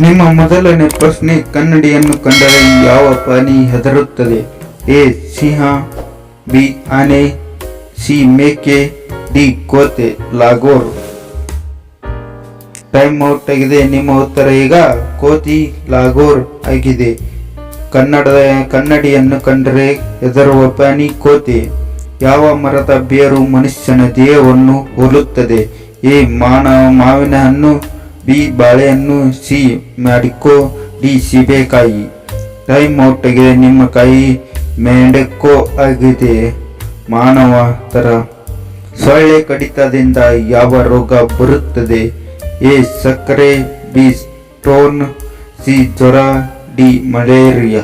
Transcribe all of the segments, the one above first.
ನಿಮ್ಮ ಮೊದಲನೇ ಪ್ರಶ್ನೆ ಕನ್ನಡಿಯನ್ನು ಕಂಡರೆ ಯಾವ ಪ್ರಾಣಿ ಹೆದರುತ್ತದೆ? ಎ, ಸಿಂಹ, ಬಿ, ಆನೆ, ಸಿ, ಮೇಕೆ, ಡಿ, ಕೋತೆ, ಲಾಗೋರ್. ಟೈಮ್ ಔಟ್ ಆಗಿದೆ. ನಿಮ್ಮ ಉತ್ತರ ಈಗ ಕೋತಿ ಲಾಗೋರ್ ಆಗಿದೆ. ಕನ್ನಡದ ಕನ್ನಡಿಯನ್ನು ಕಂಡರೆ ಹೆದರುವ ಪ್ರಾಣಿ ಕೋತಿ. ಯಾವ ಮರದ ಬೇರು ಮನುಷ್ಯನ ದೇಹವನ್ನು ಹೋಲುತ್ತದೆ? ಎ ಮಾನವ ಮಾವಿನ ಹಣ್ಣು ಬಿ ಬಾಳೆಹಣ್ಣು ಸಿ ಮ್ಯಾಡಿಕೋ ಡಿ ಸೀಬೆಕಾಯಿ. ಟೈಮ್ ಆಗಿದೆ ನಿಮ್ಮ ಕೈ ಮೆಂಡಕ್ಕೋ ಆಗಿದೆ. ಮಾನವ ತರ ಸೊಳ್ಳೆ ಕಡಿತದಿಂದ ಯಾವ ರೋಗ ಬರುತ್ತದೆ? ಎ ಸಕ್ಕರೆ, ಬಿ ಸ್ಟೋನ್, ಸಿ ಜ್ವರ, ಡಿ ಮಲೇರಿಯಾ.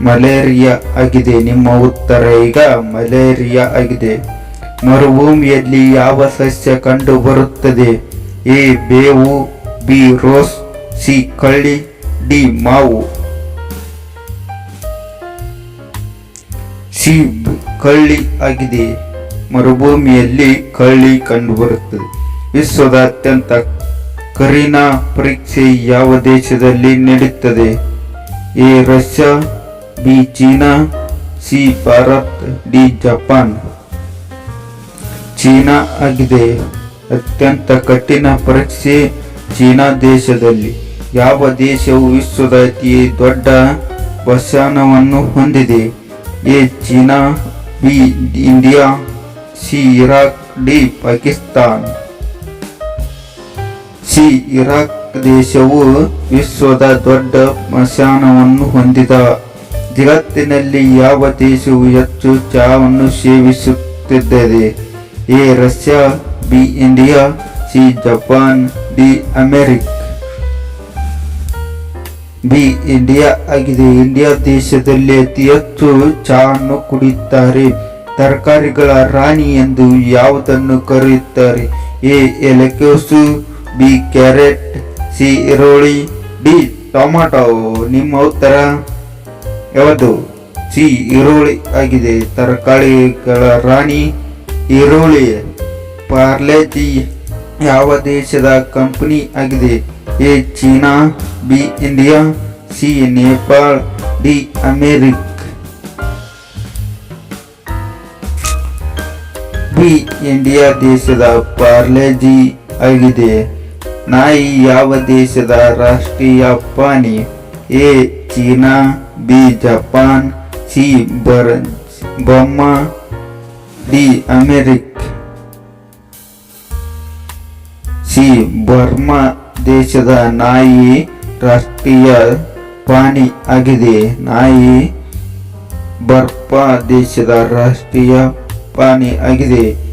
ಮಲೇರಿಯಾ ಆಗಿದೆ. ನಿಮ್ಮ ಉತ್ತರ ಈಗ ಮಲೇರಿಯಾ ಆಗಿದೆ. ಮರುಭೂಮಿಯಲ್ಲಿ ಯಾವ ಸಸ್ಯ ಕಂಡು ಬರುತ್ತದೆ ಎ ಬೇವು, ಬಿ ರೋಸ್, ಸಿ ಕಳ್ಳಿ, ಡಿ ಮಾವು. ಸಿ ಕಳ್ಳಿ ಆಗಿದೆ. ಮರುಭೂಮಿಯಲ್ಲಿ ಕಳ್ಳಿ ಕಂಡುಬರುತ್ತದೆ. ವಿಶ್ವದ ಅತ್ಯಂತ ಕರಿನ ಪರೀಕ್ಷೆ ಯಾವ ದೇಶದಲ್ಲಿ ನಡೆಯುತ್ತದೆ? A Russia, B China, C Bharat, D Japan. China ಆಗಿದೆ. ಅತ್ಯಂತ ಕಠಿಣ ಪರೀಕ್ಷೆ ಚೀನಾ ದೇಶದಲ್ಲಿ. ಯಾವ ದೇಶವು ವಿಶ್ವದ ಅತಿ ದೊಡ್ಡ ವಸಾನವನ್ನು ಹೊಂದಿದೆ? A, China, B, India, C, Iraq, D, Pakistan. C, Iraq ದೇಶವು ವಿಶ್ವದ ದೊಡ್ಡ ಮಶಾನವನ್ನು ಹೊಂದಿದ. ಜಗತ್ತಿನಲ್ಲಿ ಯಾವ ದೇಶವು ಹೆಚ್ಚು ಚಹಾವನ್ನು ಸೇವಿಸುತ್ತಿದ್ದರೆ? A, Russia B India C Japan D. America B India ಆಗಿದೆ ಇಂಡಿಯಾ ದೇಶದಲ್ಲಿ ಅತಿ ಹೆಚ್ಚು ಚಹಾನ್ನು ಕುಡಿಯುತ್ತಾರೆ. ತರಕಾರಿಗಳ ರಾಣಿ ಎಂದು ಯಾವುದನ್ನು ಕರೆಯುತ್ತಾರೆ? ಎ ಎಲೆಕೋಸು ಬಿ, ಕ್ಯಾರೆಟ್, ಸಿ, ಈರುಳ್ಳಿ, ಡಿ, ಟೊಮಾಟೊ. ನಿಮ್ಮ ಉತ್ತರ? ಯಾವುದು? ಸಿ, ಈರುಳ್ಳಿ ಆಗಿದೆ. ತರಕಾರಿಗಳ ರಾಣಿ, ಈರುಳ್ಳಿ. ಪಾರ್ಲೆಜಿ ಯಾವ ದೇಶದ ಕಂಪನಿ ಆಗಿದೆ A China B India C Nepal D America B India ದೇಶದ ಪಾರ್ಲೆಜಿ ಆಗಿದೆ ನಾಯಿ ಯಾವ ದೇಶದ ರಾಷ್ಟ್ರೀಯ ಪ್ರಾಣಿ A China B Japan C ಬರ್ ಬೊಮ್ಮ ಡಿ ಅಮೆರಿಕ್ ಸಿ. ಬರ್ಮಾ ದೇಶದ ನಾಯಿ ರಾಷ್ಟ್ರೀಯ ಪ್ರಾಣಿ ಆಗಿದೆ. ನಾಯಿ ಬರ್ಪಾ ದೇಶದ ರಾಷ್ಟ್ರೀಯ ಪ್ರಾಣಿ ಆಗಿದೆ.